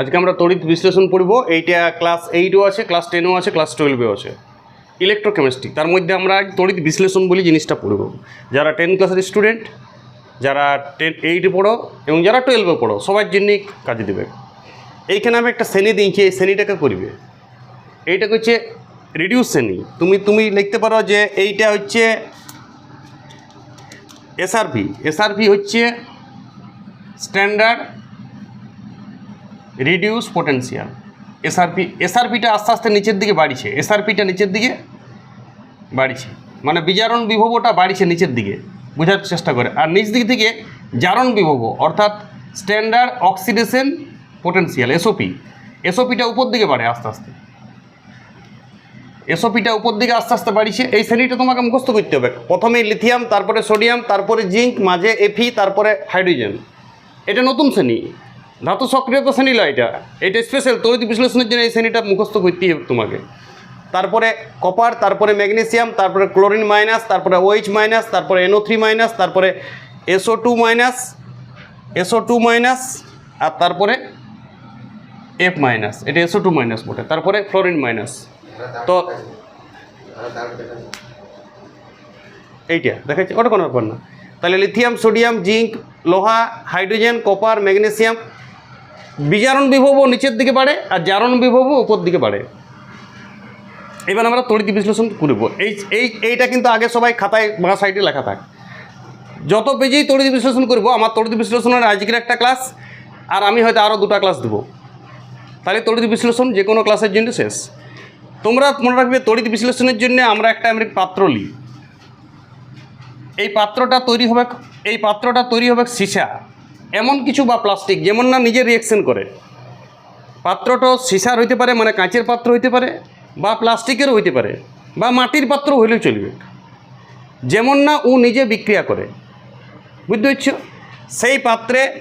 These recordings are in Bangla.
আজকে আমরা তড়িৎ বিশ্লেষণ পড়ব। এইটা ক্লাস এইটও আছে ক্লাস টেনও আছে ক্লাস টুয়েলভেও আছে। ইলেকট্রোকেমিস্ট্রি তার মধ্যে আমরা তড়িৎ বিশ্লেষণ বলি জিনিসটা পড়ব। যারা টেন ক্লাসের স্টুডেন্ট যারা টেন এইটে পড়ো এবং যারা টুয়েলভে পড়ো, সবার জন্যই কাজে দেবে। এইখানে আমি একটা শ্রেণি দিয়েছি, এই শ্রেণীটাকে করবে এইটা হচ্ছে রিডিউস শ্রেণি। তুমি তুমি লিখতে পারো যে এইটা হচ্ছে এসআরপি এসআরপি হচ্ছে স্ট্যান্ডার্ড রিডিউস পোটেন্সিয়াল এসআরপি এসআরপিটা আস্তে আস্তে নিচের দিকে বাড়িছে। এসআরপিটা নিচের দিকে বাড়িছে। মানে বিজারণ বিভবটা বাড়িছে নিচের দিকে। বোঝার চেষ্টা করে। আর নিচ দিক থেকে জারণ বিভব, অর্থাৎ স্ট্যান্ডার্ড অক্সিডেশন পোটেন্সিয়াল এসওপি এসওপিটা উপর দিকে বাড়ে আস্তে আস্তে। এসওপিটা উপর দিকে আস্তে আস্তে বাড়িছে। এই শ্রেণীটা তোমাকে মুখস্থ করতে হবে। প্রথমে লিথিয়াম তারপরে সোডিয়াম তারপরে জিঙ্ক মাঝে এফি তারপরে হাইড্রোজেন এটা নতুন শ্রেণি। ধাতু সক্রিয়তা শ্রেণি নয় এটা। এটা স্পেশাল তড়িৎ বিশ্লেষণের জন্য এই শ্রেণীটা মুখস্থ করতেই হবে তোমাকে। তারপরে কপার তারপরে ম্যাগনেসিয়াম তারপরে ক্লোরিন মাইনাস তারপরে ওইচ মাইনাস তারপরে এনও থ্রি মাইনাস তারপরে SO two minus SO two minus আর তারপরে এফ মাইনাস এটা এসও টু মাইনাস বটে। তারপরে ফ্লোরিন মাইনাস তো এইটা, দেখাচ্ছি, ওটা কোনো ব্যাপার না। তাহলে লিথিয়াম সোডিয়াম জিঙ্ক লোহা হাইড্রোজেন কপার ম্যাগনেসিয়াম বিজারণ বিভবও নিচের দিকে বাড়ে আর জারণ বিভবও উপর দিকে বাড়ে। এবার আমরা তড়িৎ বিশ্লেষণ করব। এই এই, এইটা কিন্তু আগে সবাই খাতায় বা সাইডে লেখা থাক। যত পেজেই তড়িৎ বিশ্লেষণ করব, আমার তড়িৎ বিশ্লেষণের আজকের একটা ক্লাস, আর আমি হয়তো আরও দুটা ক্লাস দেবো। তাহলে তড়িৎ বিশ্লেষণ যে কোনো ক্লাসের জন্য শেষ। তোমরা মনে রাখবে তড়িৎ বিশ্লেষণের জন্য আমরা একটা এমনি পাত্র নিই এই পাত্রটা তৈরি হবে, এই পাত্রটা তৈরি হবে সীসা। এমন কিছু বা প্লাস্টিক যেমন না নিজে রিয়েকশন করে। পাত্রটা সিসার হইতে পারে মানে কাঁচের পাত্র হইতে পারে, বা প্লাস্টিকেরও হইতে পারে, বা মাটির পাত্র হইলেও চলবে। যেমন না ও নিজে বিক্রিয়া করে। বুঝতে পারছ? সেই পাত্রে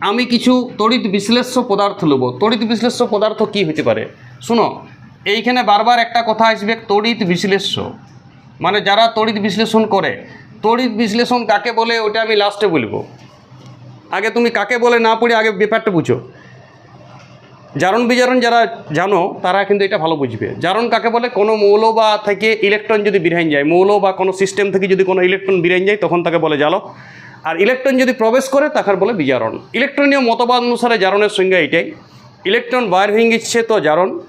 আমি কিছু তড়িৎ বিশ্লেষ্য পদার্থ নেব তড়িৎ বিশ্লেষ্য পদার্থ কি হতে পারে? শুনো, এইখানে বারবার একটা কথা আসবে, তড়িৎ বিশ্লেষ্য। মানে যারা তড়িৎ বিশ্লেষণ করে তড়িৎ বিশ্লেষণ কাকে বলে, ওটা আমি লাস্টে বলব। আগে তুমি কাকে বলে না পড়ে আগে ব্যাপারটা বুঝো। জারণ বিজারণ যারা জানো, তারা কিন্তু এটা ভালো বুঝবে। জারণ কাকে বলে? কোনো মৌল বা থেকে ইলেকট্রন যদি বিরাইন যায়, মৌল বা কোনো সিস্টেম থেকে যদি কোনো ইলেকট্রন বিরাইন যায়, তখন তাকে বলে জালক আর ইলেকট্রন যদি প্রবেশ করে তাকে বলে বিজারণ। ইলেকট্রনীয় মতবাদ অনুসারে জারণের সংজ্ঞা এটাই। ইলেকট্রন বাইর হয়ে তো জারণ।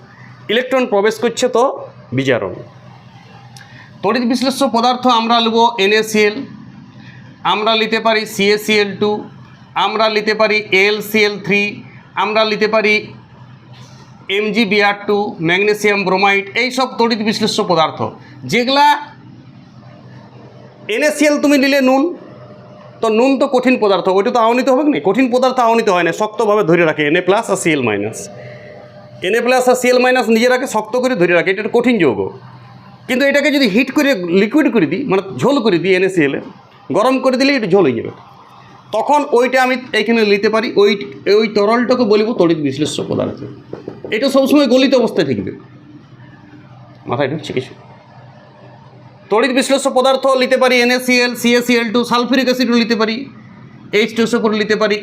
ইলেকট্রন প্রবেশ করছে তো বিজারণ। তড়িৎ বিশ্লেষ্য পদার্থ আমরা নেব এনএসিএল, আমরা নিতে পারি সিএসিএল টু, আমরা নিতে পারি এলসিএল থ্রি, আমরা নিতে পারি এমজিবিআর টু, ম্যাগনেসিয়াম ব্রোমাইড এইসব তড়িৎ বিশ্লেষ্য পদার্থ। যেগুলা এনএসিএল তুমি নিলে নুন, তো নুন তো কঠিন পদার্থ, ওইটা তো আহনিত হবে না কঠিন পদার্থ আহনিত হয় না, শক্তভাবে ধরে রাখে এনএ প্লাস আর সিএল মাইনাস এনএ প্লাস আর সিএল মাইনাস নিজেরাকে শক্ত করে ধরে রাখে, এটা কঠিন যৌগ। কিন্তু এটাকে যদি হিট করে লিকুইড করে দিই মানে ঝোল করে দিই এনএসিএলে গরম করে দিলে এটা ঝোল হয়ে যাবে। তখন ওইটা আমি এইখানে নিতে পারি, ওই ওই তরলটাকে বলব তড়িৎ বিশ্লেষ্য পদার্থ। এটা সবসময় গলিত অবস্থায় থাকবে। মাথায় ঢুকছে কিছু। তড়িৎ বিশ্লেষ্য পদার্থ নিতে পারি এনএসিএল সিএসিএল টু সালফিউরিক অ্যাসিডও নিতে পারি এইচ টুসো করে নিতে পারি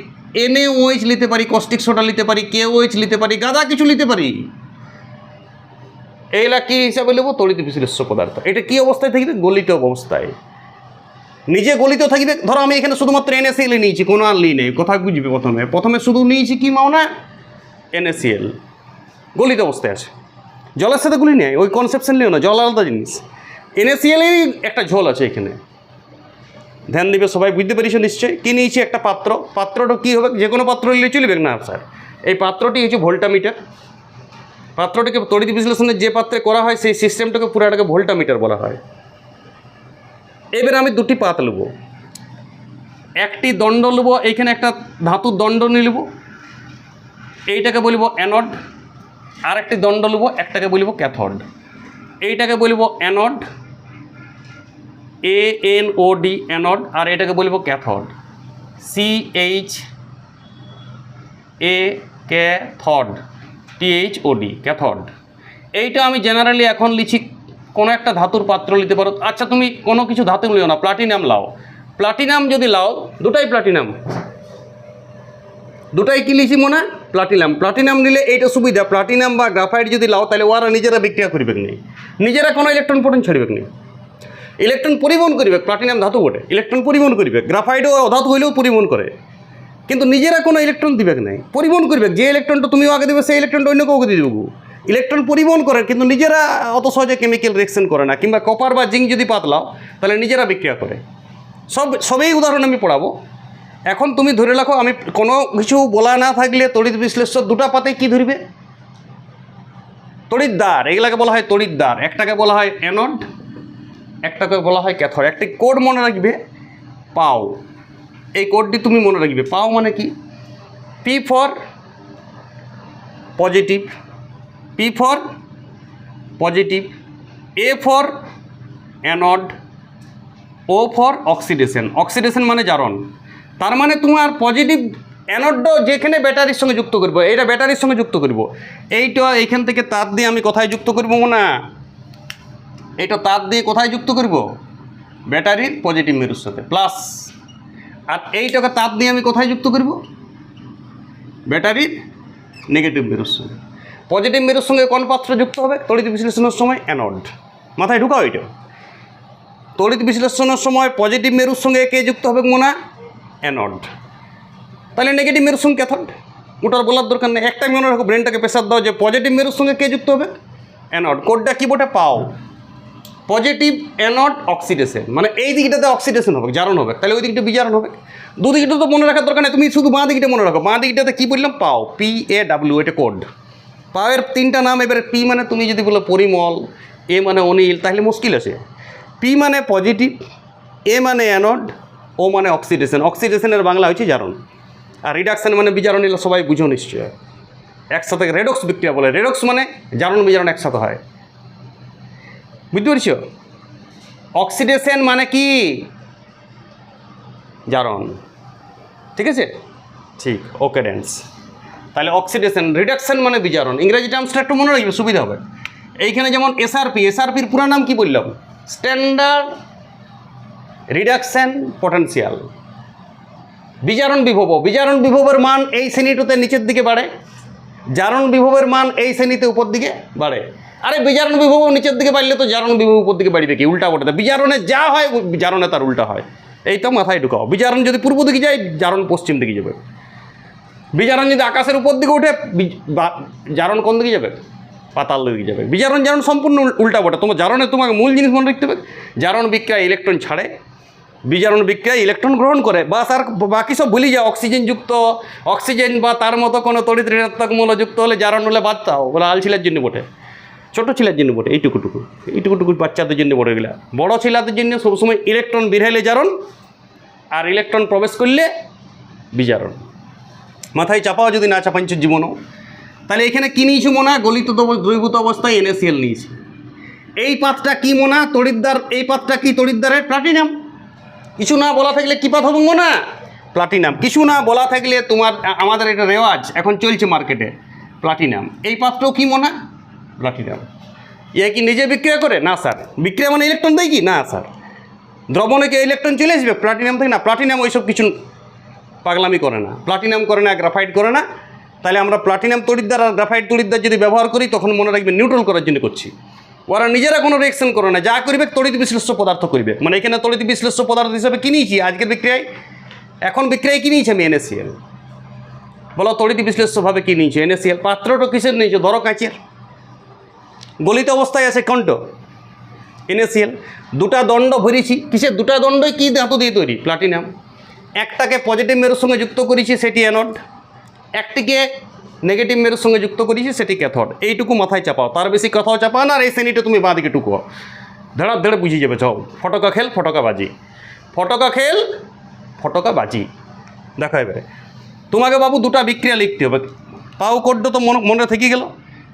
এনএওএইচ নিতে পারি কস্টিক সোডা নিতে পারি কে কেওএইচ নিতে পারি, গাদা কিছু নিতে পারি। এইগুলা কী হিসাবে নেব? তড়িৎ বিশ্লেষ্য পদার্থ। এটা কী অবস্থায় থাকবে? গলিত অবস্থায়। নিজে গলিত থাকবে? ধরো আমি এখানে শুধুমাত্র এনএসিএল নিয়েছি, কোনো আর লি নেই কোথায় বুঝবে প্রথমে। প্রথমে শুধু নিয়েছি কি মাও না এনএসিএল গলিত অবস্থায় আছে। জলের সাথে গুলি নেই, ওই কনসেপশন নিও না, জল আলাদা জিনিস। এনএসিএলেরই একটা ঝোল আছে এখানে। ধ্যান দিবে সবাই, বুঝতে পেরেছ নিশ্চয়ই? কী নিয়েছি? একটা পাত্র। পাত্রটা কী হবে? যে কোনো পাত্র নিলে চলবে না স্যার এই পাত্রটি হচ্ছে ভোল্টামিটার। পাত্রটিকে তড়িৎ বিশ্লেষণের যে পাত্রে করা হয়, সেই সিস্টেমটাকে পুরাটাকে ভোল্টামিটার বলা হয়। এবার আমি দুটি পাত নেব একটি দণ্ড নেব এইখানে একটা ধাতুর দণ্ড নিয়ে নেব এইটাকে বলব অ্যানড আর একটি দণ্ড নেব একটাকে বলব ক্যাথড এইটাকে বলব anode A N O D anode আর এটাকে বলব cathode C H A cathode TH D cathode এইটা আমি জেনারেলি এখন লিখি কোনো একটা ধাতুর পাত্র নিতে পারো। আচ্ছা তুমি কোনো কিছু ধাতু নিও না প্লাটিনাম লাও। প্লাটিনাম যদি লাও, দুটাই প্লাটিনাম দুটাই কি লিখি মনে? প্লাটিনাম প্লাটিনাম নিলে এইটা সুবিধা প্লাটিনাম বা গ্রাফাইট যদি লাও, তাহলে ওরা নিজেরা বিক্রিয়া করবে নেই নিজেরা কোনো ইলেকট্রন প্রোটন ছাড়বে নেই ইলেকট্রন পরিবহন করবে প্লাটিনাম ধাতু বটে। ইলেকট্রন পরিবহন করবে গ্রাফাইটও অধাতু হইলেও পরিবহন করে। কিন্তু নিজেরা কোনো ইলেকট্রন দিবে নাই। পরিবহন করবে যে ইলেকট্রনটা তুমিও আগে দেবে, সেই ইলেকট্রনটা অন্য কাউকে দিয়ে দেবো ইলেকট্রন পরিবহন করে, কিন্তু নিজেরা অত সহজে কেমিক্যাল রিয়েকশন করে না, কিংবা কপার বা জিঙ্ক যদি পাতলাও, তাহলে নিজেরা বিক্রিয়া করে। সব, সবই উদাহরণ আমি পড়াবো। এখন তুমি ধরে রাখো, আমি কোনো কিছু বলা না থাকলে তড়িৎ বিশ্লেষণ দুটা পাতে কি ধরবে? তড়িৎদ্বার, এগুলাকে বলা হয় তড়িৎদ্বার। একটাকে বলা হয় অ্যানড একটাকে বলা হয় ক্যাথর একটি কোড মনে রাখবে, পাও। এই কোডটি তুমি মনে রাখবে। পাও মানে কি? P for positive P for positive A for anode O for oxidation oxidation মানে জারণ। তার মানে তোমার পজিটিভ অ্যানোড যেখানে ব্যাটারির সঙ্গে যুক্ত করব এইটা ব্যাটারির সঙ্গে যুক্ত করব। এইটা এইখান থেকে তার দিয়ে আমি কোথায় যুক্ত করব না এইটা তার দিয়ে কোথায় যুক্ত করব? ব্যাটারির পজিটিভ মেরুর সাথে। প্লাস আর এইটাকে তাপ দিয়ে আমি কোথায় যুক্ত করব? ব্যাটারির নেগেটিভ মেরুর সঙ্গে পজিটিভ মেরুর সঙ্গে কোন পাত্র যুক্ত হবে? তড়িৎ বিশ্লেষণের সময় অ্যানড। মাথায় ঢুকাও এটা। তড়িৎ বিশ্লেষণের সময় পজিটিভ মেরুর সঙ্গে কে যুক্ত হবে মোনা? অ্যানড। তাহলে নেগেটিভ মেরুর সঙ্গে ক্যাথড। ওটার বলার দরকার নেই। একটা মনে রাখো ব্রেনটাকে প্রেসার দাও যে পজিটিভ মেরুর সঙ্গে কে যুক্ত হবে? অ্যানড। কোডটা কী বটে পাও। পজিটিভ অ্যানড অক্সিডেশন মানে এই দিকটাতে অক্সিডেশন হবে, জারণ হবে। তাহলে ওই দিকটা বিজারণ হবে। দুদিকটা তো মনে রাখার দরকার নেই, তুমি শুধু বাঁ দিকটা মনে রাখো। বাঁ দিকটাতে কী বললাম? পাও পি এ ডাব্লিউ এটা কোড পাওয়ের তিনটা নাম, এবারে পি মানে তুমি যদি বলো পরিমল এ মানে অনিল, তাহলে মুশকিল আছে। পি মানে পজিটিভ এ মানে অ্যানড ও মানে অক্সিডেশন অক্সিডেশনের বাংলা হচ্ছে জারণ। আর রিডাকশন মানে বিজারণ এলে সবাই বুঝো নিশ্চয়। একসাথে রেডক্স বিক্রিয়া বলে। রেডক্স মানে জারণ বিজারণ একসাথে হয়। বুঝতে পারছ? অক্সিডেশন মানে কি? জারণ। ঠিক আছে? ঠিক ওকে ড্যান্স তাহলে অক্সিডেশন রিডাকশন মানে বিজারণ। ইংরেজি টার্মসটা একটু মনে রাখবে সুবিধা হবে। এইখানে যেমন এসআরপি এসআরপির পুরো নাম কি বললাম? স্ট্যান্ডার্ড রিডাকশন পটেনশিয়াল বিজারণ বিভব। বিজারণ বিভবের মান এই শ্রেণীটাতে নিচের দিকে বাড়ে। জারণ বিভবের মান এই শ্রেণীতে উপর দিকে বাড়ে। আরে বিজারণ বিভব নিচের দিকে বাড়লে তো জারণ বিভব উপর দিকে বাড়বে কি? উল্টা ওটাতে বিজারণে যা হয়, জারণে তার উল্টা হয়। এই তো মাথায় ঢুকাও। বিজারণ যদি পূর্ব দিকে যায়, জারণ পশ্চিম দিকে যাবে। বিজারণ যদি আকাশের উপর দিকে ওঠে জারণ কোন দিকে যাবে? পাতাল দিকে যাবে। বিজারণ জারণ সম্পূর্ণ উল্টা বটে। তোমার জারণে তোমাকে মূল জিনিস মনে রাখতে হবে। জারণ বিক্রিয়া ইলেকট্রন ছাড়ে। বিজারণ বিক্রিয়া ইলেকট্রন গ্রহণ করে। বা তার বাকি সব ভুলি যায় অক্সিজেন যুক্ত। অক্সিজেন বা তার মতো কোনো তড়িৎ ঋণাত্মক মূল্য যুক্ত হলে জারণ হলে বাদ দাও। বলে আল ছিলার জন্য বটে। ছোটো ছেলের জন্য বটে এইটুকুটুকু এইটুকুটুকু বাচ্চাদের জন্য বটে এগুলা। বড় ছিলাদের জন্য সবসময় ইলেকট্রন বিরহাইলে জারণ আর ইলেকট্রন প্রবেশ করলে বিজারণ। মাথায় চাপাও যদি না চাপাঞ্চ জীবনও। তাহলে এখানে কী নিয়েছি মোনা? গলিত দ্রবীভূত অবস্থায় এনএসিএল নিয়েছি। এই পাতটা কি মোনা? তড়িৎদ্বার, এই পাতটা কি তড়িৎদ্বারের প্লাটিনাম কিছু না বলা থাকলে কী পাত হবে মোনা? প্লাটিনাম কিছু না বলা থাকলে তোমার, আমাদের এটা রেওয়াজ। এখন চলছে মার্কেটে প্লাটিনাম এই পাত্রও কি মোনা? প্লাটিনাম ইয়ে কি নিজে বিক্রিয়া করে? না, স্যার। বিক্রিয়া মানে ইলেকট্রন দেয় কি? না, স্যার। দ্রবণে কি ইলেকট্রন চলে আসবে? প্লাটিনাম থেকে না প্লাটিনাম ওইসব কিছু পাগলামি করে না। প্লাটিনাম করে না গ্রাফাইট করে না। তাহলে আমরা প্লাটিনাম তড়িৎদ্বার আর গ্রাফাইট তড়িৎদ্বার যদি ব্যবহার করি, তখন মনে রাখবে নিউট্রাল করার জন্য করছি। ওরা নিজেরা কোনো রিয়েকশন করে না। যা করবে তড়িৎ বিশ্লেষ্য পদার্থ করবে। মানে এখানে তড়িৎ বিশ্লেষ্য পদার্থ হিসাবে কি নিয়েছি? আজকের বিক্রিয়ায় এখন বিক্রিয়ায় কি নিয়েছি আমি? এনএসিএল বলো, তড়িৎ বিশ্লেষ্যভাবে কি নিয়েছি? এনএসিএল পাত্রটা কিসের নিয়েছে? ধরো কাঁচের। গলিত অবস্থায় আছে কণ্ঠ। এনএসিএল দুটা দণ্ড ভরেছি। কিসের দুটা দণ্ডই কী ধাতু দিয়ে তৈরি? প্লাটিনাম একটাকে পজিটিভ মেরুর সঙ্গে যুক্ত করেছি, সেটি অ্যানড একটিকে নেগেটিভ মেরুর সঙ্গে যুক্ত করেছি, সেটি ক্যাথড এইটুকু মাথায় চাপাও। তার বেশি কথাও চাপাও না, আর এই শ্রেণীটা তুমি বাঁ দিকে টুকো। ধেড়া ধেড়ে বুঝিয়ে যাবে চও ফটকা খেল, ফটকা বাজি। ফটকা খেল, ফটকা বাজি। দেখো এবারে। তোমাকে বাবু দুটা বিক্রিয়া লিখতে হবে। পাও কোডটা তো মনে থেকে গেল।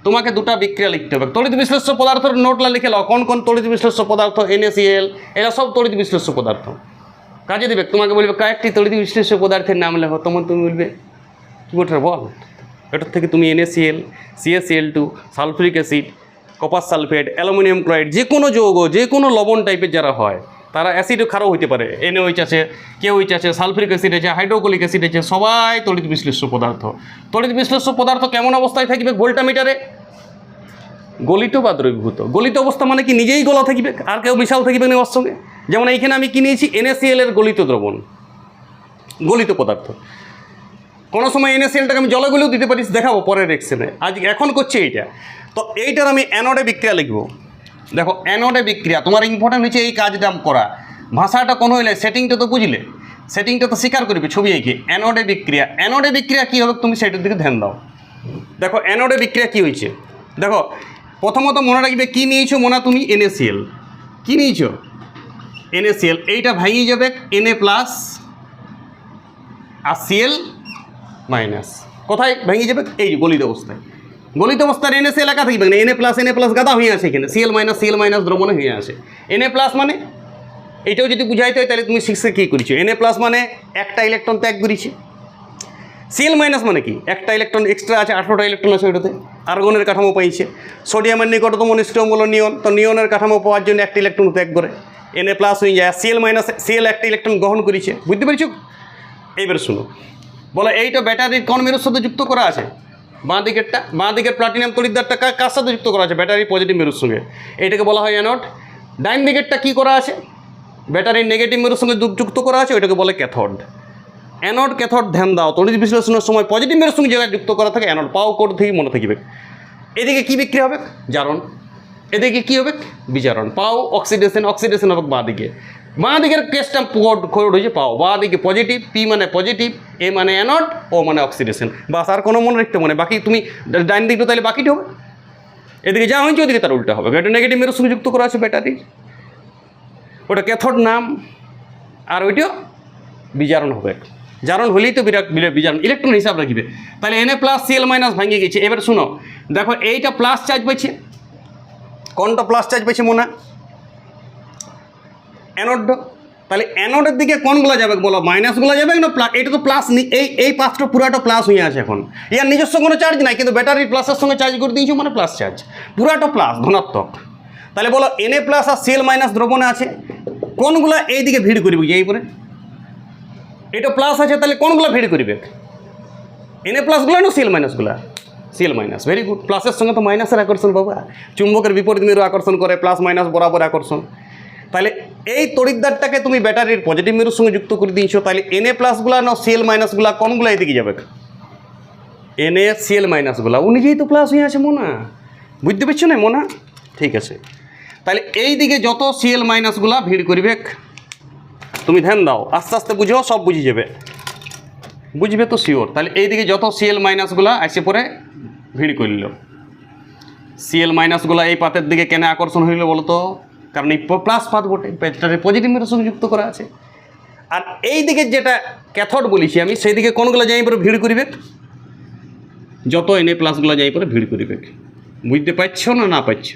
তোমাকে দুটা বিক্রিয়া লিখতে হবে। তড়িৎ বিশ্লেষ্য পদার্থের নোটলা লিখে লাও। কোন কোন তড়িৎ বিশ্লেষ্য পদার্থ এনএসিএল এরা সব তড়িৎ বিশ্লেষ্য পদার্থ। কাজে দেবে, তোমাকে বলবে কয়েকটি তড়িৎ বিশ্লেষ্য পদার্থের নাম লেখো। তখন তুমি বলবে কী ওটার বল। এটার থেকে তুমি NACL CACL two sulphuric acid, copper sulphate, aluminium chloride যে কোনো যৌগ যে কোনো লবণ টাইপের যারা হয় তারা অ্যাসিডও খারাপ হইতে পারে। এনওইচ আছে, কেওইচ আছে সালফিক অ্যাসিড আছে হাইড্রোক্লিক অ্যাসিড আছে, সবাই তড়িৎ বিশ্লেষ্য পদার্থ। তড়িৎ বিশ্লেষ্য পদার্থ কেমন অবস্থায় থাকবে ভোল্টামিটারে গলিত বা দ্রবীভূত? গলিত অবস্থা মানে কি নিজেই গলা থাকবে, আর কেউ মিশাও থাকবে না ওর সঙ্গে? যেমন এইখানে আমি কিনেছি এর গলিত দ্রবণ, গলিত পদার্থ। কোনো সময় এনএসএলটাকে আমি জলে গলেও দিতে পারি, দেখাবো পরের রেকশনে আজ এখন করছে এইটা। তো এইটার আমি অ্যানোডে বিক্রিয়া লিখব। দেখো অ্যানোডে বিক্রিয়া, তোমার ইম্পর্টেন্ট হচ্ছে এই কাজটা করা। ভাষাটা কোনো হইলে সেটিংটা তো বুঝলে। সেটিংটা তো স্বীকার করবে, ছবি এঁকে। অ্যানোডে বিক্রিয়া অ্যানোডে বিক্রিয়া কী হবে তুমি সেটার দিকে ধ্যান দাও। দেখো অ্যানোডে বিক্রিয়া কী হয়েছে? দেখো, প্রথমত মনে রাখবে, কী নিয়েছো মনে তুমি? এনএসিএল কী নিয়েছো? এনএসিএল এইটা ভাঙিয়ে যাবে এনএ প্লাস আর সিএল মাইনাস কোথায় ভেঙে যাবে? এই গলিত অবস্থায়। গলিত অবস্থার এনএস এলাকা থাকবে না। এনএ প্লাস এনএ প্লাস গাদা হয়ে আসে এখানে। সিএল মাইনাস সিএল মাইনাস দ্রবণে হয়ে আসে এনএ প্লাস মানে? এটাও যদি বুঝাইতে হয়, তাহলে তুমি সিক্সে কী করেছ? এনএ প্লাস মানে একটা ইলেকট্রন ত্যাগ করেছে। সিএল মাইনাস মানে কি? একটা ইলেকট্রন এক্সট্রা আছে, আঠারোটা ইলেকট্রন আছে ওইটাতে আর্গনের কাঠামো পাইছে। সোডিয়ামের নিকটতম নিষ্ক্রিয় হলো নিয়ন তো নিয়নের কাঠামো পাওয়ার জন্য একটা ইলেকট্রন ত্যাগ করে। এনএ প্লাস হয়ে যায়। সিএল মাইনাস সিএল একটা ইলেকট্রন গ্রহণ করেছে। বুঝতে পেরেছ? এইবার শুনো। বলে, এইটা ব্যাটারির কোন মেরুর সাথে যুক্ত করা আছে? বাঁ দিকেরটা, বাঁ দিকের প্লাটিনাম তরিদ্দারটা কার সাথে যুক্ত করা আছে? ব্যাটারি পজিটিভ মেরুর সঙ্গে। এইটাকে বলা হয় অ্যানোড ডাইন দিকেরটা কী করা আছে? ব্যাটারির নেগেটিভ মেরুর সঙ্গে যুক- যুক্ত করা আছে, ওইটাকে বলে ক্যাথড অ্যানোড ক্যাথড ধ্যান দাও। তড়িৎ বিশ্লেষণের সময় পজিটিভ মেরুর সঙ্গে যেটা যুক্ত করা থাকে অ্যানোড পাও কোড থেকে মনে থাকবে এদিকে কী বিক্রি হবে? জারণ। এদিকে কী হবে? বিজারণ। পাও অক্সিডেশন অক্সিডেশন হবে বাঁ দিকে। বাঁ দিকের কেসটা কোড কোড হয়েছে, পাও। বাঁ দিকে পজিটিভ পি মানে পজিটিভ এ মানে অ্যানট ও মানে অক্সিডেশন বাস, আর কোনো মনে রাখতে মানে বাকি তুমি ডাইন দিকটা তাহলে বাকিটা হবে। এদিকে যা হয়েছে, ওদিকে তার উল্টা হবে। এটা নেগেটিভ মেরুর সঙ্গে করা আছে ব্যাটারি ওটা ক্যাথড নাম, আর ওইটা বিজারণ হবে। জারণ হলেই তো বিরাট বিজারণ। ইলেকট্রন হিসাব রাখবে। তাহলে এনএ প্লাস সিএল মাইনাস ভাঙিয়ে গেছে। এবার শুনো, দেখো এইটা প্লাস চার্জ পাইছে। কোনটা প্লাস চার্জ পাইছে, মনে? হয়? অ্যানোড তাহলে অ্যানোডের দিকে কোনগুলো যাবে বলো? মাইনাসগুলো যাবে না এটা তো প্লাস এই এই পাঁচটা পুরাটা প্লাস হয়ে আছে এখন। ইয়ার নিজস্ব কোনো চার্জ নাই, কিন্তু ব্যাটারি প্লাসের সঙ্গে চার্জ করে দিয়েছ মানে প্লাস চার্জ পুরাটা প্লাস ধনাত্মক। তাহলে বলো এনএ প্লাস আর সিএল মাইনাস দ্রবণে আছে। কোনগুলো এই দিকে ভিড় করবে? এই পরে। এটা প্লাস আছে, তাহলে কোনগুলো ভিড় করবে? এনএ প্লাসগুলো না সিএল মাইনাসগুলো সিএল মাইনাস ভেরি গুড প্লাসের সঙ্গে তো মাইনাসের আকর্ষণ বাবা চুম্বকের বিপরীত মেরু আকর্ষণ করে প্লাস মাইনাস বরাবর আকর্ষণ। তাহলে এই তড়িৎদারটাকে তুমি ব্যাটারির পজিটিভ মেরুর সঙ্গে যুক্ত করে দিয়েছ, তাহলে এন এ প্লাসগুলো না সিএল মাইনাসগুলো কোনগুলো এদিকে যাবে? এনএ সিএল মাইনাসগুলো ও নিজেই তো প্লাস হয়ে আছে, মোনা। বুঝতে পারছ না, মোনা? ঠিক আছে। তাহলে এই দিকে যত সিএল মাইনাসগুলো ভিড় করবে তুমি ধ্যান দাও। আস্তে আস্তে বুঝো, সব বুঝে যাবে। বুঝবে তো শিওর তাহলে এইদিকে যত সিএল মাইনাসগুলো আসে পরে ভিড় করল। সিএল মাইনাসগুলো এই পাতের দিকে কেন আকর্ষণ হইল বলো তো? কারণ এই প্লাস পাথ বটে ব্যাটারি পজিটিভ মেরুর সঙ্গে যুক্ত করা আছে। আর এই দিকে যেটা ক্যাথড বলেছি আমি, সেই দিকে কোনগুলো যাই পরে ভিড় করিবে? যত এনএ প্লাসগুলো যাই পরে ভিড় করিবে। বুঝতে পারছ না না পাচ্ছ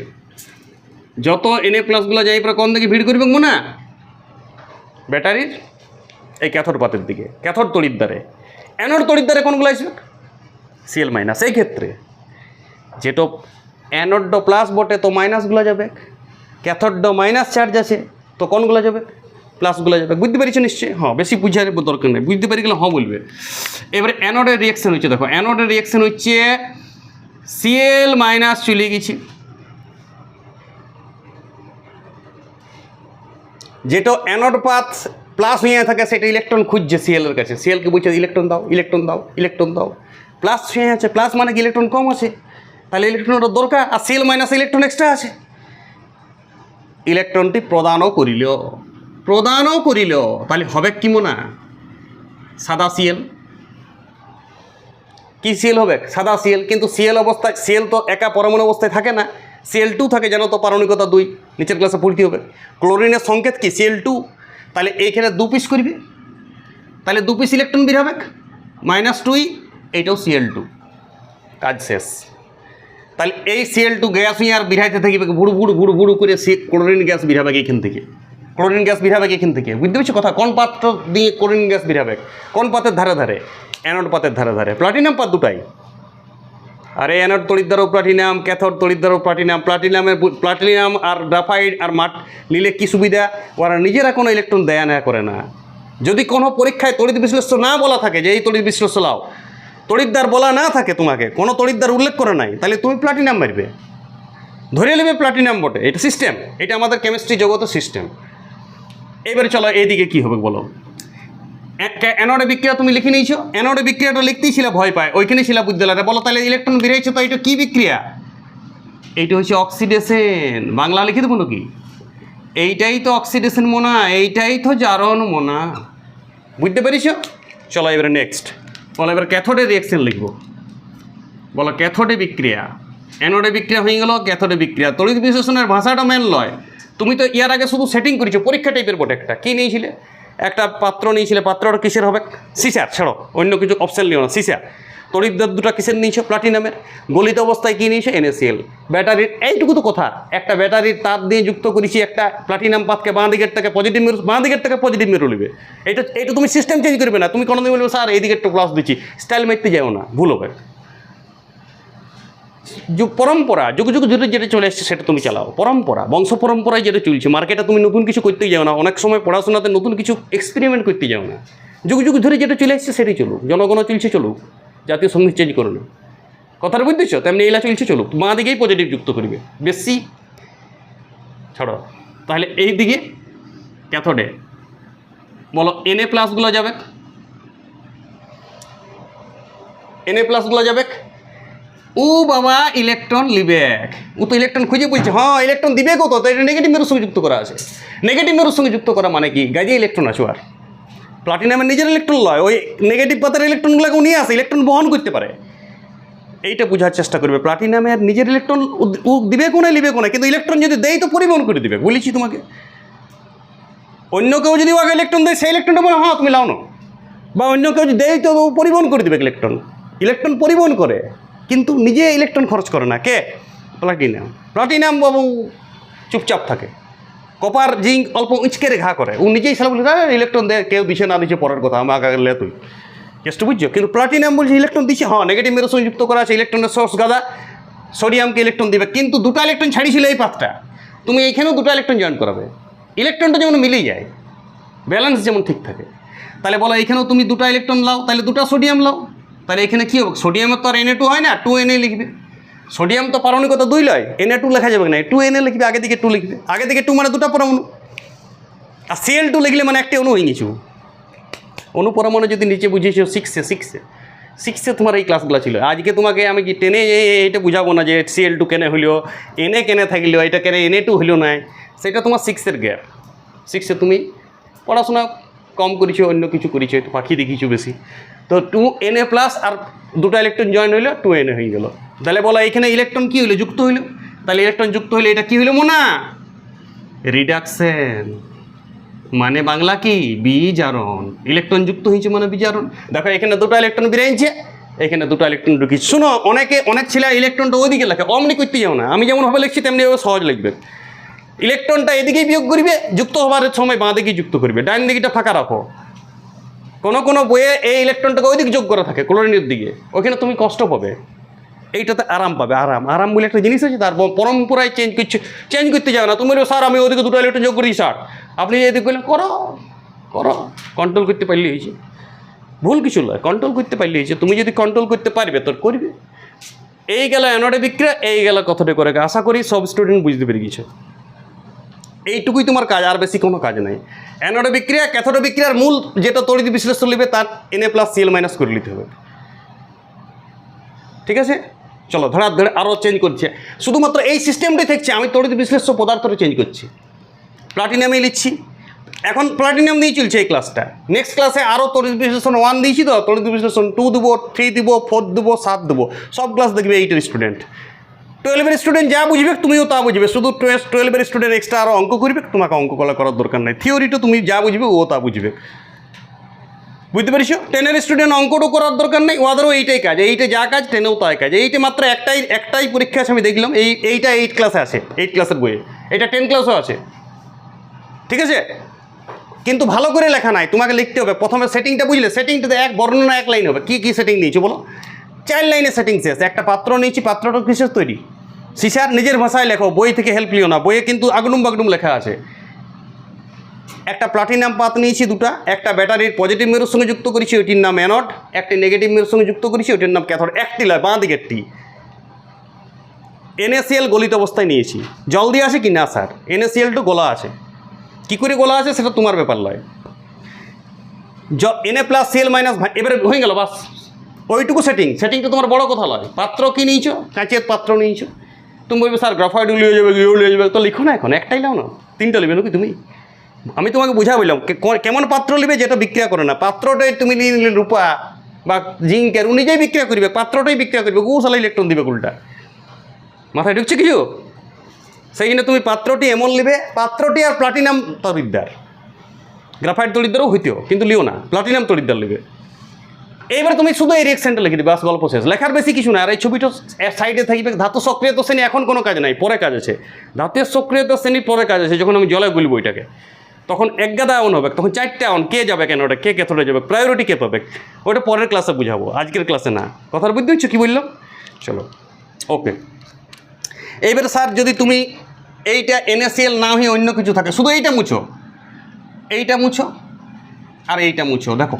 যত এনএ প্লাসগুলো যাই পরে কোন দিকে ভিড় করিবে মনে? ব্যাটারির? এই ক্যাথড পাতের দিকে। ক্যাথড তড়িৎদ্বারে অ্যানোড তড়িৎদ্বারে কোনগুলো আসবে? সিএল মাইনাস এই ক্ষেত্রে যেটা অ্যানোড প্লাস বটে, তো মাইনাসগুলো যাবে। ক্যাথড মাইনাস চার্জ আছে, তো কোনগুলো যাবে? প্লাসগুলো যাবে। বুঝতে পারছ নিশ্চয়ই? হ্যাঁ বেশি বুঝার দরকার নেই। বুঝতে পারি গেলে হ্যাঁ বলবে। এবারে অ্যানোডের রিয়াকশন হচ্ছে, দেখো অ্যানোডের রিয়াকশন হচ্ছে সিএল মাইনাস চলে গেছে। যেটা অ্যানোড পাথ প্লাস হয়ে থাকে, সেটা ইলেকট্রন খুঁজছে সিএলের কাছে। সিএলকে বলছে ইলেকট্রন দাও ইলেকট্রন দাও ইলেকট্রন দাও। প্লাস হয়ে আছে প্লাস মানে কি? ইলেকট্রন কম আছে। তাহলে ইলেকট্রনটা দরকার? আর সিএল মাইনাস ইলেকট্রন এক্সট্রা আছে। ইলেকট্রনটি প্রদানও করিল। প্রদানও করিল। তাহলে হবে কি মনে? সাদা সিএল কি সিএল হবে? সাদা সিএল কিন্তু সিএল অবস্থায় সিএল তো একা পরমাণু অবস্থায় থাকে না। সিএল টু থাকে যেন তো পারণিকতা দুই। নিচের ক্লাসে পড়তে হবে? ক্লোরিনের সংকেত কি? সিএল টু তাহলে এইখানে দু পিস করবে। তাহলে দু পিস ইলেকট্রন বের হবে। মাইনাস টুই এইটাও সিএল টু কাজ শেষ। তাহলে এই সিএল টু গ্যাস নিয়ে আর বিড়াইতে থাকবে ভুড়ু ভুড়ু ভুড়ু ভুড়ু করে সে ক্লোরিন গ্যাস বিড়াবে এখান থেকে? ক্লোরিন গ্যাস বিড়াবে এখান থেকে? বুঝতে পারছ কথা? কোন পাত্র দিয়ে ক্লোরিন গ্যাস বিড়াবে? কোন পাতের ধারে ধারে? অ্যানোড পাতের ধারে ধারে। প্লাটিনাম পাত দুটাই। আরে অ্যানোড তড়িৎদ্বারক প্লাটিনাম, ক্যাথোড তড়িৎদ্বারক প্লাটিনাম, প্লাটিনামের প্লাটিনাম আর গ্রাফাইট আর মাঠ নিলে কি সুবিধা? ওরা নিজেরা কোনো ইলেকট্রন দেয়া নেয়া করে না। যদি কোনো পরীক্ষায় তড়িৎ বিশ্লেষ্য না বলা থাকে যে এই তড়িৎ বিশ্লেষ্য লাও তড়িৎদ্বার বলা না থাকে তোমাকে, কোনো তড়িৎদ্বার উল্লেখ করে নাই, তাহলে তুমি প্লাটিনাম মারবে। ধরে নেবে প্লাটিনাম বটে, এটা সিস্টেম এটা আমাদের কেমিস্ট্রি জগতের সিস্টেম এবারে চলো এইদিকে কি হবে বলো। অ্যানোডে বিক্রিয়া তুমি লিখে নিয়েছো অ্যানোডে বিক্রিয়াটা লিখতেই ছিল ভয় পায়, ওইখানে ছিল বিদ্যালয়ে বলো তাহলে ইলেকট্রন বেরিয়েছে তো এটা কী বিক্রিয়া? এইটা হচ্ছে অক্সিডেশন বাংলা লিখে দেবো নাকি? এইটাই তো অক্সিডেশন মোনা, এইটাই তো জারণ মোনা। বুঝতে পেরেছ? চলো এবারে নেক্সট বলো, এবার ক্যাথোডে রিয়াকশন লিখব। বলো ক্যাথোডে বিক্রিয়া। অ্যানোডে বিক্রিয়া হয়ে গেল ক্যাথোডে বিক্রিয়া। তড়িৎ বিশ্লেষণের ভাষাটা মেন লয়। তুমি তো ইয়ার আগে শুধু সেটিং করেছ, পরীক্ষা টাইপের বটে একটা। কী নিয়েছিলে? একটা পাত্র নিয়েছিলে, পাত্রটা কিসের হবে? সিসার, ছাড়ো। অন্য কিছু অপশান নিও না সিসা তড়িৎদ্বার দুটো কিসের নিয়েছো? প্লাটিনামের গলিত অবস্থায় কী নিয়েছো? এনএসিএল ব্যাটারির এইটুকু তো কথা। একটা ব্যাটারির তার দিয়ে যুক্ত করেছি একটা প্লাটিনাম পাতকে বাঁ দিকের থেকে পজিটিভ মেরু বাঁ দিকের থেকে পজিটিভ মেরু নেবে। এটা এটা তুমি সিস্টেম চেঞ্জ করবে না। তুমি কোনোদিন বলবে, স্যার এই দিকে একটু ক্লাস দিচ্ছি। স্টাইল মারতে যাও না। ভুল হবে। যুগ পরম্পরা। যুগ যুগ ধরে যেটা চলে এসছে, সেটা তুমি চালাও। পরম্পরা। বংশ পরম্পরায় যেটা চলছে মার্কেটে তুমি নতুন কিছু করতে যাও না। অনেক সময় পড়াশোনাতে নতুন কিছু এক্সপেরিমেন্ট করতে যাও না। যুগ যুগ ধরে যেটা চলে এসছে, সেটাই চলুক। জনগণ চলছে, চলুক। জাতীয় সংগীত চেঞ্জ করো না কথাটা বুঝতেছো তেমনি এলা চলছে চলুক মা দিকেই পজিটিভ যুক্ত করবে। বেশি ছাড়ো। তাহলে এই দিকে ক্যাথোডে বলো এন এ প্লাসগুলো যাবে। এন এ প্লাসগুলো যাবে। ও বাবা ইলেকট্রন লিবেক ও তো ইলেকট্রন খুঁজে বলছে হ্যাঁ ইলেকট্রন দিবে কত? তো এটা নেগেটিভ মেরুর সঙ্গে যুক্ত করা আছে। নেগেটিভ মেরুর সঙ্গে যুক্ত করা মানে কি? গাজে ইলেকট্রন আছে আর। প্লাটিনামের নিজের ইলেকট্রন লয়, ওই নেগেটিভ পাতার ইলেকট্রনগুলোকে নিয়ে আসে ইলেকট্রন বহন করতে পারে। এইটা বোঝার চেষ্টা করবে। প্লাটিনামের নিজের ইলেকট্রন দিবে কোনে, লিবে কোনে? কিন্তু ইলেকট্রন যদি দেয় তো পরিবহন করে দিবে, বলেছি তোমাকে। অন্য কেউ যদি ওকে ইলেকট্রন দেয়, সেই ইলেকট্রনটা বলে হ্যাঁ তুমি লাও না। বা অন্য কেউ যদি দেয় তো পরিবহন করে দেবে ইলেকট্রন ইলেকট্রন পরিবহন করে, কিন্তু নিজে ইলেকট্রন খরচ করে না। কে? প্লাটিনাম। প্লাটিনাম বাবু চুপচাপ থাকে। কপার জিঙ্ক অল্প উঁচকে ঘা করে। ও নিজেই সালা বলে ইলেকট্রন দেয় কেউ দিছে না দিছে পরের কথা, আমাকে লে তুই কেসটা বুঝছ? কিন্তু প্লাটিনাম বলছে ইলেকট্রন দিচ্ছে হ্যাঁ নেগেটিভ মেরু সঙ্গে যুক্ত করা আছে ইলেকট্রনের সোর্স গাদা সোডিয়ামকে ইলেকট্রন দিবে। কিন্তু দুটো ইলেকট্রন ছাড়িয়েছিল এই পাতটা তুমি এইখানেও দুটো ইলেকট্রন জয়েন করাবে। ইলেকট্রনটা যেমন মিলেই যায় ব্যালেন্স যেমন ঠিক থাকে। তাহলে বলো এখানেও তুমি দুটো ইলেকট্রন লাও, তাহলে দুটো সোডিয়াম লাও। তাহলে এখানে কী হবে? সোডিয়ামের তো আর এনএ টু হয় না টু এনএ লিখবে। সোডিয়াম তো পারমাণবিকতা দুই লয় এনএ টু লেখা যাবে না। টু এনএ লিখবে, আগে দিকে টু লিখবে। আগে দিকে টু মানে দুটো পরমাণু। আর সিএল টু লিখলে মানে একটা অণু হয়ে গেছো অণু পরমাণু যদি নিচে বুঝিয়েছো সিক্সে সিক্সে সিক্সে তোমার এই ক্লাসগুলো ছিল। আজকে তোমাকে আমি কি টেনে এইটা বুঝাবো না যে সিএল টু কেনে হইল এনএ কেনে থাকলেও এটা কেনে এনএ টু হইল না সেটা তোমার সিক্সের গ্যাপ সিক্সে তুমি পড়াশোনা কম করেছ, অন্য কিছু করেছ, একটু পাখি দেখিছো বেশি। তো টু এন এ প্লাস আর দুটো ইলেকট্রন জয়েন হইল টু এন হয়ে গেলো। তাহলে বলো, এখানে ইলেকট্রন কী হইল? যুক্ত হইল। তাহলে ইলেকট্রন যুক্ত হইলে এটা কী হইল, মোনা? রিডাকশন মানে বাংলা কি? বিজারণ। ইলেকট্রন যুক্ত হয়েছে মানে বিজারণ। দেখো, এখানে দুটো ইলেকট্রন বেরিয়েছে এখানে দুটো ইলেকট্রন ঢুকি শুনো, অনেকে, অনেক ছেলে ইলেকট্রনটা ওইদিকে লেখে। অমনি করতে যাও না। আমি যেমনভাবে লিখছি, তেমনি ভাবে সহজ লিখবে। ইলেকট্রনটা এদিকেই বিয়োগ করবে, যুক্ত হবার সময় বাঁ দিকেই যুক্ত করবে। ডাইন দিকটা ফাঁকা রাখো। কোনো কোনো বইয়ে এই ইলেকট্রনটাকে ওই দিকে যোগ করা থাকে ক্লোরিনের দিকে। ওখানে তুমি কষ্ট পাবে। এইটাতে আরাম পাবে, আরাম। আরাম বলে একটা জিনিস আছে, তার পরম্পরায় চেঞ্জ করছে চেঞ্জ করতে যাবে না। তুমি স্যার, আমি ওদিকে দুটো ইলেকট্রন যোগ করি স্যার। আপনি এদিকে বললেন করো করো। কন্ট্রোল করতে পারলে হয়েছে। ভুল কিছু নয় কন্ট্রোল করতে পারলে হয়েছে। তুমি যদি কন্ট্রোল করতে পারবে তোর করবে। এই গেল অ্যানোডে বিক্রিয়া, এই গেল কথাটা করে। আশা করি সব স্টুডেন্ট বুঝতে পেরে গেছে। এইটুকুই তোমার কাজ, আর বেশি কোনো কাজ নাই। অ্যানোডে বিক্রিয়া, ক্যাথোডে বিক্রিয়ার মূল যেটা তড়িৎ বিশ্লেষণ নেবে তার এনএ প্লাস সিএল মাইনাস করে নিতে হবে। ঠিক আছে? চলো, ধরা, ধরে আরও চেঞ্জ করছে। শুধুমাত্র এই সিস্টেমটাই থাকছে, আমি তড়িৎ বিশ্লেষ্য পদার্থটা চেঞ্জ করছি। প্লাটিনামে লিখছি। এখন প্লাটিনাম দিয়ে চলছে এই ক্লাসটা নেক্সট ক্লাসে আরও তড়িৎ বিশ্লেষণ ওয়ান দিয়েছি তো, তড়িৎ বিশ্লেষণ টু দেবো থ্রি দেবো ফোর দেবো, সাত দেবো। সব ক্লাস দেখবে এইটের স্টুডেন্ট টুয়েলভের স্টুডেন্ট যা বুঝবে, তুমিও তা বুঝবে। শুধু টুয়েলভের স্টুডেন্ট এক্সট্রা আরও অঙ্ক করবে, তোমাকে অঙ্ক করা করার দরকার নাই। থিওরিটা তুমি যা বুঝবে, ও তা বুঝবে। বুঝতে পারছ? টেনের স্টুডেন্ট অঙ্কটাও করার দরকার নেই, ওদেরও এইটাই কাজ। এইটা যা কাজ টেনেও তাই কাজ। এইটা মাত্র একটাই একটাই পরীক্ষা আছে, আমি দেখলাম। এই, এইটা এইট ক্লাসে আছে এইট ক্লাসের বইয়ে। এটা টেন ক্লাসও আছে। ঠিক আছে? কিন্তু ভালো করে লেখা নাই, তোমাকে লিখতে হবে। প্রথমে সেটিংটা বুঝলে সেটিংটাতে এক বর্ণনা, এক লাইন হবে। কী কী সেটিং নিয়েছো বলো? চার লাইনে সেটিং শেষ। একটা পাত্র নিয়েছি, পাত্রটা কিসের তৈরি? সিসার নিজের ভাষায় লেখো, বই থেকে হেল্প লিও না। বইয়ে কিন্তু আগডুম বাগডুম লেখা আছে। একটা প্লাটিনাম পাত নিয়েছি দুটা, একটা ব্যাটারির পজিটিভ মেরুর সঙ্গে যুক্ত করেছি, ওইটির নাম অ্যানড একটি নেগেটিভ মেরুর সঙ্গে যুক্ত করেছি, ওইটির নাম ক্যাথড একটি লয় বাঁ দিকেরটি। এনএসিএল গলিত অবস্থায় নিয়েছি। জল দিয়ে আছে কি? না, স্যার। এনএসিএল টু গোলা আছে। কী করে গোলা আছে সেটা তোমার ব্যাপার নয়। জ N A plus CL minus এবারে হয়ে গেল, বাস। ওইটুকু সেটিং সেটিংটা তোমার বড় কথা নয়। পাত্র কি নিয়েছো? কাঁচের পাত্র নিয়েছো? তুমি বলবে, স্যার গ্রাফাইড উলিয়ে যাবে ইয়ে উলিয়ে যাবে। তো লিখো না এখন, একটাই লাও না, তিনটা লিবে নাকি তুমি? আমি তোমাকে বুঝা বললাম কেমন পাত্র নিবে যেটা বিক্রিয়া করে না? পাত্রটাই তুমি নিয়ে নিলে রূপা বা জিঙ্কের ও নিজেই বিক্রিয়া করবে, পাত্রটাই বিক্রিয়া করবে গুসালা ইলেকট্রন দিবে উল্টা মাথায় ঢুকছে কিছু? সেই জন্য তুমি পাত্রটি এমন নিবে পাত্রটি আর প্লাটিনাম তরিদ্দার। গ্রাফাইট তরিদ্দারও হইতেও, কিন্তু লিও না প্লাটিনাম তরিদ্দার লিবে। এইবার তুমি শুধু এই রিয়েকশনটা লিখে দিবে, বাস গল্প শেষ। লেখার বেশি কিছু না, আর এই ছবিটা সাইডে থাকবে। ধাতু সক্রিয়তা শ্রেণি এখন কোনো কাজ নাই, পরে কাজ আছে। ধাতুর সক্রিয়তা শ্রেণি, পরে কাজ আছে, যখন আমি জলে গুলবো ওইটাকে। তখন এক গাদা আউন হবে, তখন চারটে আউন কে যাবে কেন ওটা, কে কেথোড়ে যাবে প্রায়োরিটি কে পাবে? ওটা পরের ক্লাসে বুঝাবো, আজকের ক্লাসে না। কথার বুঝতে হচ্ছে কী বললাম? চলো ওকে এইবারে স্যার যদি তুমি এইটা এনএসিএল না হয়ে অন্য কিছু থাকে, শুধু এইটা মুছো। এইটা মুছো, আর এইটা মুছো, দেখো।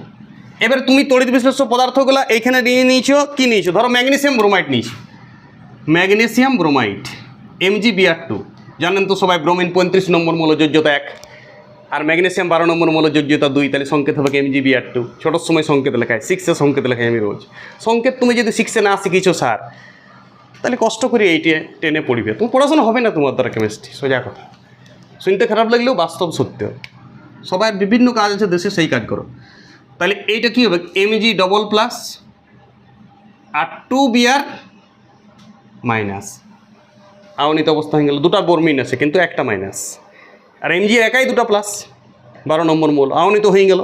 এবার তুমি তড়িৎ বিশ্লেষ্য পদার্থগুলো এইখানে নিয়ে নিয়েছো, কী নিয়েছো? ধরো ম্যাগনেসিয়াম ব্রোমাইড নিয়েছো। Magnesium bromide MG BR two. জানেন তো সবাই ব্রোমিন পঁয়ত্রিশ নম্বর মূলযোজ্যতা এক আর ম্যাগনেসিয়াম বারো নম্বর মূলযোজ্যতা দুই, তাহলে সংকেত হবে এম এমজি বিআর টু। ছোটোর সময় সংকেত লেখায় সিক্সে সংকেত লেখায় আমি রোজ। সংকেত তুমি যদি সিক্সে না শিখিয়েছো স্যার, তাহলে কষ্ট করে এইটে টেনে পড়িবে। তুমি পড়াশোনা হবে না তোমার দ্বারা কেমিস্ট্রি সোজা কথা। শুনতে খারাপ লাগলেও বাস্তব সত্য। সবার বিভিন্ন কাজ আছে, দেশে সেই কাজ করো। তাহলে এইটা কী হবে? এমজি ডবল প্লাস আর টু বিয়ার মাইনাস আওনিত অবস্থা হয়ে গেল। দুটা বর্মিন আছে, কিন্তু একটা মাইনাস আর এমজি একাই দুটা প্লাস বারো নম্বর মূল। আওনিত হয়ে গেল।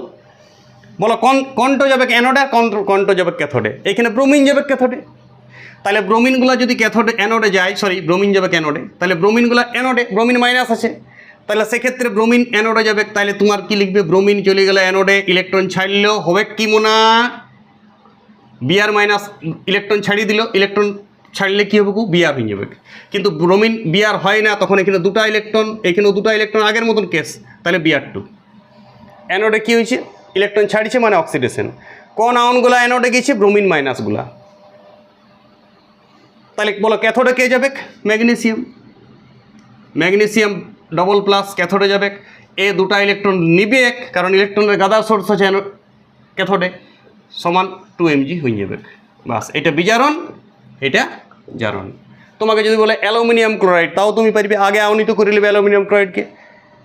বলো, কন, কন্টো যাবে অ্যানোডে আর কন্টো যাবে ক্যাথোডে এখানে ব্রোমিন যাবে ক্যাথোডে তাহলে ব্রোমিনগুলো যদি ক্যাথোডে অ্যানোডে যায় সরি ব্রোমিন যাবে ক্যানোডে তাহলে ব্রোমিনগুলো অ্যানোডে ব্রোমিন মাইনাস আছে। তাহলে সেক্ষেত্রে ব্রোমিন অ্যানোডে যাবে। তাহলে তোমার কি লিখবে? ব্রোমিন চলে গেলে অ্যানোডে ইলেকট্রন ছাড়লেও হবে কি মোনা? বিআর মাইনাস ইলেকট্রন ছাড়িয়ে দিল। ইলেকট্রন ছাড়লে কী হবে বিআর হয়ে যাবে। কিন্তু ব্রোমিন বিআর হয় না, তখন এখানে দুটো ইলেকট্রন, এখানেও দুটো ইলেকট্রন, আগের মতন কেস তাহলে বিআর টু অ্যানোডে কী হয়েছে? ইলেকট্রন ছাড়িয়েছে মানে অক্সিডেশন কোন আউনগুলো অ্যানোডে গেছে? ব্রোমিন মাইনাসগুলা তাহলে বলো ক্যাথোডে কে যাবে? ম্যাগনেসিয়াম। ম্যাগনেসিয়াম ডবল প্লাস ক্যাথোডে যাবে। এ দুটা ইলেকট্রন নিবে কারণ ইলেকট্রনের গাদার সোর্স আছে ক্যাথোডে সমান টু এমজি হয়ে যাবে। বাস, এটা বিজারণ, এটা জারণ। তোমাকে যদি বলে অ্যালুমিনিয়াম ক্লোরাইড, তাও তুমি পারবে আগে আউনিত করে নেবে অ্যালুমিনিয়াম ক্লোরাইডকে।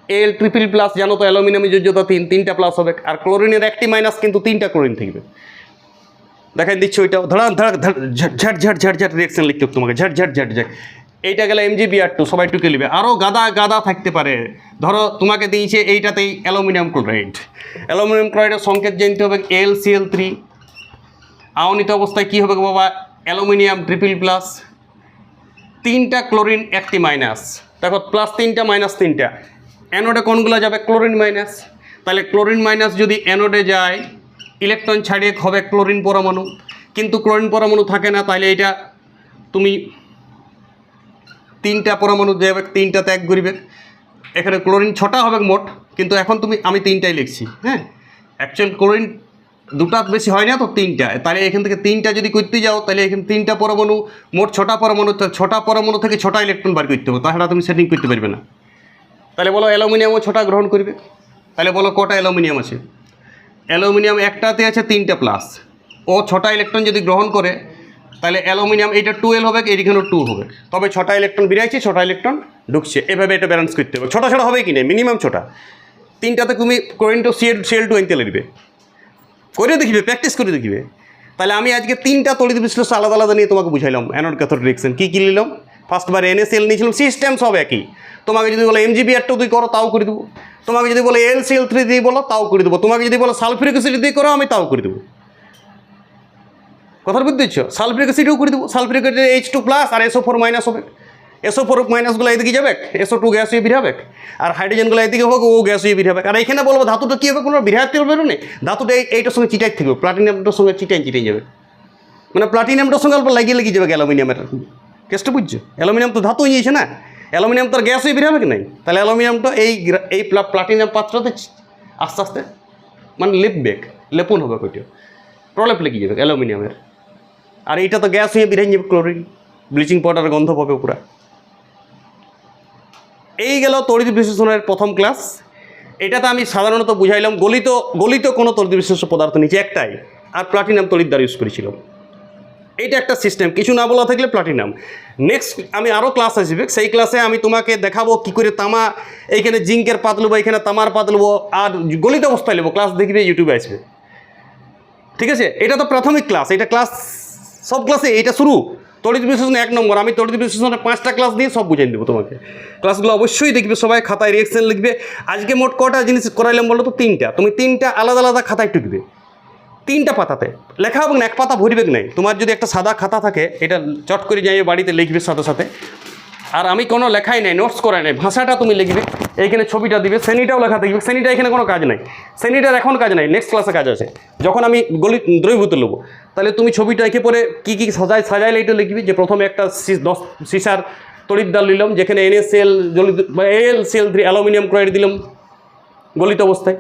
এল ট্রিপল প্লাস জানো তো অ্যালুমিনিয়ামের যোগ্যতা তিন, তিনটা প্লাস হবে। আর ক্লোরিনের একটি মাইনাস কিন্তু তিনটা ক্লোরিন থাকবে। দেখাই দিচ্ছি ওইটা ধরা ধর ঝট ঝট ঝট ঝট ঝট রিয়েকশন লিখতে তোমাকে। ঝট ঝট ঝট ঝট। এইটা গেলে এমজি বিআর টু সবাই টুকে নেবে। আরও গাদা গাদা থাকতে পারে। ধরো, তোমাকে দিয়েছে এইটাতেই অ্যালুমিনিয়াম ক্লোরাইড। অ্যালুমিনিয়াম ক্লোরাইডের সংকেত জানতে হবে এল সিএল থ্রি আওনিত অবস্থায় কী হবে বাবা? Aluminium triple plus. তিনটা ক্লোরিন, একটি মাইনাস। দেখো, প্লাস তিনটা, মাইনাস তিনটা। অ্যানোডে কোনগুলো যাবে? Chlorine minus. তাহলে ক্লোরিন মাইনাস যদি অ্যানোডে যায়, ইলেকট্রন ছাড়িয়ে হবে ক্লোরিন পরমাণু। কিন্তু ক্লোরিন পরমাণু থাকে না, তাহলে এটা তুমি তিনটা পরমাণু যাবে তিনটা ত্যাগ করিবে। এখানে ক্লোরিন ছটা হবে মোট, কিন্তু এখন তুমি, আমি তিনটাই লিখছি হ্যাঁ? অ্যাকচুয়াল ক্লোরিন দুটা বেশি হয় না তো তিনটা। তাহলে এখান থেকে তিনটা যদি করতে যাও, তাহলে এখানে তিনটা পরমাণু, মোট ছটা পরমাণু ছটা পরমাণু থেকে ছটা ইলেকট্রন বার করতে হবে তাছাড়া তুমি সেটিং করতে পারবে না। তাহলে বলো অ্যালুমিনিয়ামও ছটা গ্রহণ করবে। তাহলে বলো কটা অ্যালুমিনিয়াম আছে? অ্যালুমিনিয়াম একটাতে আছে তিনটা প্লাস ও ছটা ইলেকট্রন যদি গ্রহণ করে তাহলে অ্যালুমিনিয়াম এইটা টুয়েলভ হবে, এইখানেও টু হবে। তবে ছটা ইলেকট্রন বেরিয়েছে ছটা ইলেকট্রন ঢুকছে। এভাবে এটা ব্যালেন্স করতে হবে। ছোটো ছোটো হবে কি না? মিনিমাম ছটা। তিনটাতে তুমি কোরিনটো সিএল সিএল টু এনতে লিখবে করে দেখিবে প্র্যাকটিস করে দেখিবে। তাহলে আমি আজকে তিনটা তড়িৎ বিশ্লেষণ আলাদা আলাদা নিয়ে তোমাকে বুঝাইলাম। অ্যানোড ক্যাথোড কী কী নিলাম? ফার্স্টবার এনএসএল নিয়েছিলাম সিস্টেম সব একই। তোমাকে যদি বলো এমজিবি একটা তুই করো, তাও করে দেবো। তোমাকে যদি বলো এল সিএল থ্রি দিয়ে বলো, তাও করে দেবো। তোমাকে যদি বলো সালফিউরিক অ্যাসিড দিয়ে করো, আমি তাও করে দেবো। কথার বুঝতে দিচ্ছ? সালফিউরিক অ্যাসিডও করে দেবো। Sulphuric acid H two plus আর এসও ফোর মাইনাস হবে। এসও ফোর মাইনাসগুলো এদিকে যাবে। এসও টু গ্যাস হয়ে হবে। আর হাইড্রোজেনগুলো এদিকে হোক, ও গ্যাস হয়ে হবে। আর এখানে বলব, ধাতুটা কী হবে কোনো বিরাট হবে না ধাতুটা এই- এইটার সঙ্গে চিটাই থাকবে প্লাটিনিয়ামটার সঙ্গে চিটাই চিটাই যাবে। মানে প্লাটিনামটার সঙ্গে অল্প লাগিয়ে লাগিয়ে যাবে অ্যালুমিনিয়ামের কেসটা বুঝছ? অ্যালুমিনিয়াম তো ধাতু হয়ে না। অ্যালুমিনিয়াম তো গ্যাস হয়ে বেরোবে কি নাই? তাহলে অ্যালুমিনিয়ামটা এই এই প্লাটিনিয়াম পাত্রতে আস্তে আস্তে মানে লিপবে লেপন হবে কইটিও। প্রলেপ লেগে যাবে অ্যালুমিনিয়ামের। আর এইটা তো গ্যাস হয়ে বেরিয়ে যাবে ক্লোরিন ব্লিচিং পাউডার গন্ধ পাবে পুরা। এই গেল তড়িৎ বিশ্লেষণের প্রথম ক্লাস এটাতে আমি সাধারণত বুঝাইলাম, গলিত গলিত কোনো তড়িৎ বিশ্লেষ পদার্থ নিচে একটাই, আর প্লাটিনাম তড়িৎ দ্বার ইউজ করেছিলাম এইটা একটা সিস্টেম কিছু না বলা থাকলে প্লাটিনাম নেক্সট আমি আরও ক্লাস আসবে সেই ক্লাসে আমি তোমাকে দেখাবো কি করে তামা, এইখানে জিঙ্কের পাত নেব এখানে তামার পাত নেব আর গলিত অবস্থায় নেব ক্লাস দেখবে ইউটিউবে আসবে। ঠিক আছে? এটা তো প্রাথমিক ক্লাস এটা ক্লাস সব ক্লাসে এটা শুরু। তড়িৎ বিশ্লেষণ এক নম্বর। আমি তড়িৎ বিশ্লেষণের পাঁচটা ক্লাস দিয়ে সব বুঝিয়ে দেবো তোমাকে। ক্লাসগুলো অবশ্যই দেখবে, সবাই খাতায় রিয়েকশন লিখবে। আজকে মোট কটা জিনিস করাইলাম বলো তো? তিনটা। তুমি তিনটা আলাদা আলাদা খাতায় টুকবে। তিনটা পাতাতে। লেখা না, এক পাতা ভরবে নাই। তোমার যদি একটা সাদা খাতা থাকে, এটা চট করে যাই বাড়িতে লিখবে সাথে সাথে। আর আমি কোনো লেখাই নাই নোটস করাই নাই, ভাষাটা তুমি লিখবে, এইখানে ছবিটা দিবে, শ্রেণীটাও লেখা থাকবে, শ্রেণীটা এখানে কোনো কাজ নাই, শ্রেণীটার এখন কাজ নাই নেক্সট ক্লাসে কাজ আছে, যখন আমি গলি দ্রবীভূত নেব তাহলে তুমি ছবিটা এঁকে পরে কী কী সাজাই সাজাইলে এটা লিখবি, যে প্রথমে একটা দশ সিসার তড়িৎ নিলাম, যেখানে এনএসএল জলিত, বা AL CL three aluminium chloride দিলাম, গলিত অবস্থায়।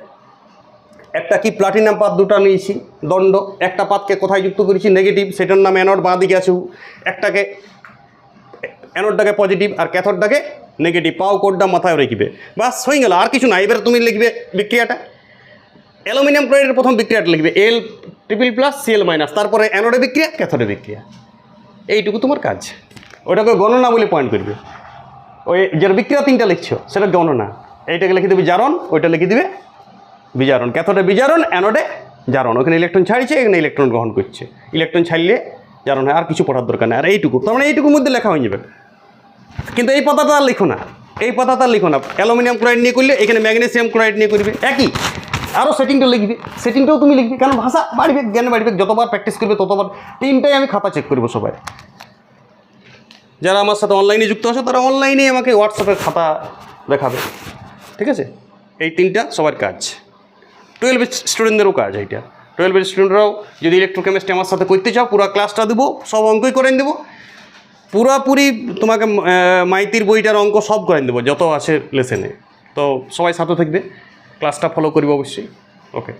একটা কি প্লাটিনাম পাত দুটো নিয়েছি, দণ্ড, একটা পাতকে কোথায় যুক্ত করেছি নেগেটিভ সেটার নাম অ্যানোড বাঁ দিকে আছে একটাকে অ্যানোডটাকে পজিটিভ আর ক্যাথোডটাকে নেগেটিভ পাও কোডটা মাথায় রেখবে। বাস, হয়ে গেল, আর কিছু না। এবার তুমি লিখবে বিক্রিয়াটা। অ্যালুমিনিয়াম ক্লোরাইডের প্রথম বিক্রিয়াটা লিখবে AL triple plus CL minus তারপরে অ্যানোডে বিক্রিয়া, ক্যাথোডে বিক্রিয়া। এইটুকু তোমার কাজ। ওটাকে গণনা বলে পয়েন্ট করবে। ওই যার বিক্রিয়া তিনটা লিখছো, সেটা গণনা। এইটাকে লিখে দেবে জারণ, ওইটা লিখে দিবে বিজারণ। ক্যাথোডে বিজারণ, অ্যানোডে জারণ। ওখানে ইলেকট্রন ছাড়ছে, এখানে ইলেকট্রন গ্রহণ করছে। ইলেকট্রন ছাড়লে জারণ হয়, আর কিছু পড়ার দরকার নেই। আর এইটুকু, তার মানে এইটুকুর মধ্যে লেখা হয়ে যাবে। কিন্তু এই পাতাটা আর লিখো না। এই পাতাটা লিখো না। অ্যালুমিনিয়াম ক্লোরাইড নিয়ে করলে এখানে ম্যাগনেসিয়াম ক্লোরাইড নিয়ে করবে। একই। আরও সেটিংটা লিখবে। সেটিংটাও তুমি লিখবে। কারণ ভাষা বাড়বে, জ্ঞান বাড়বে। যতবার প্র্যাকটিস করবে, ততবার তিনটাই আমি খাতা চেক করব সবাই। যারা আমার সাথে অনলাইনে যুক্ত আছে, তারা অনলাইনে আমাকে হোয়াটসঅ্যাপে খাতা দেখাবে। ঠিক আছে? এই তিনটা সবার কাজ। টুয়েলভের স্টুডেন্টদেরও কাজ এইটা। টুয়েলভের স্টুডেন্টরাও যদি ইলেকট্রোকেমিস্ট্রি আমার সাথে করতে চাও, পুরো ক্লাসটা দেবো, সব অঙ্কই করে দেবো। পুরাপুরি তোমাকে মাইতির বইটার অঙ্ক সব করে দেবো, যত আছে লেসেনে তো সবাই সাথে থাকবে, ক্লাসটা ফলো করবে অবশ্যই। ওকে